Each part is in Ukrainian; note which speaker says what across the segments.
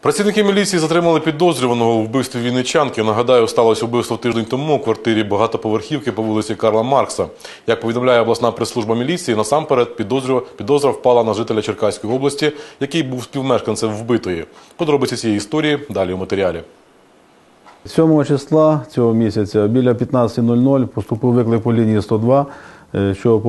Speaker 1: Працівники міліції затримали підозрюваного у вбивстві вінничанки. Нагадаю, сталося вбивство тиждень тому у квартирі багатоповерхівки по вулиці Карла Маркса. Як повідомляє обласна прес-служба міліції, насамперед підозра впала на жителя Черкаської області, який був співмешканцем вбитої. Подробиці цієї історії далі у матеріалі.
Speaker 2: 7 числа цього місяця біля 15.00 поступив виклик по лінії 102, е, що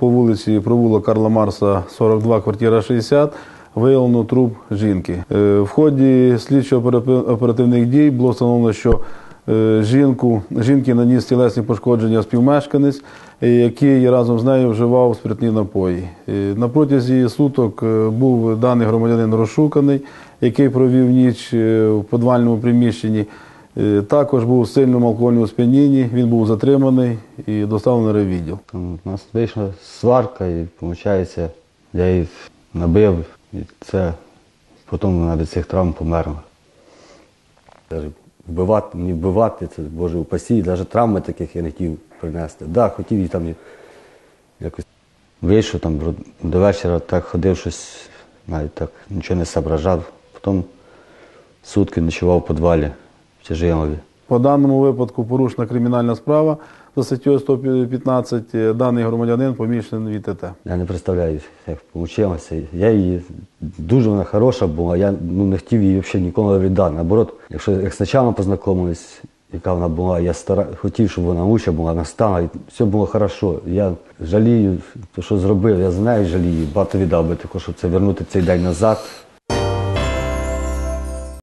Speaker 2: по вулиці провулок Карла Марса 42, квартира 60, виявлено труп жінки. Е, В ході слідчо-оперативних дій було встановлено, що е, жінку, жінки наніс тілесні пошкодження співмешканець, е, який разом з нею вживав спиртні напої. На протязі суток був даний громадянин розшуканий, який провів ніч в подвальному приміщенні. Також був в сильному алкогольному сп'янінні, він був затриманий і доставлений на райвідділ.
Speaker 3: У нас вийшла сварка, і виходить, я її набив, і це потім вона від цих травм померла. Даже вбивати, не вбивати, це Боже упасі, навіть травми таких я не хотів принести. Так, да, хотів її там якось вийшов там до вечора, так ходив щось, навіть так нічого не зображав. Потім сутки ночував в підвалі в Тяжилові.
Speaker 2: По даному випадку порушена кримінальна справа за статтею 115. Е, Даний громадянин поміщений від ТТ.
Speaker 3: Я не представляю, як вийшло. Я її дуже вона хороша була, я ну, не хотів її взагалі ніколи віддати. Наоборот, якщо як спочатку познайомились, яка вона була, я стара... хотів, щоб вона лучше була, вона стала, і все було хорошо. Я жалію, те, що зробив, я знаю, жалію, багато віддав би також, щоб це вернути цей день назад.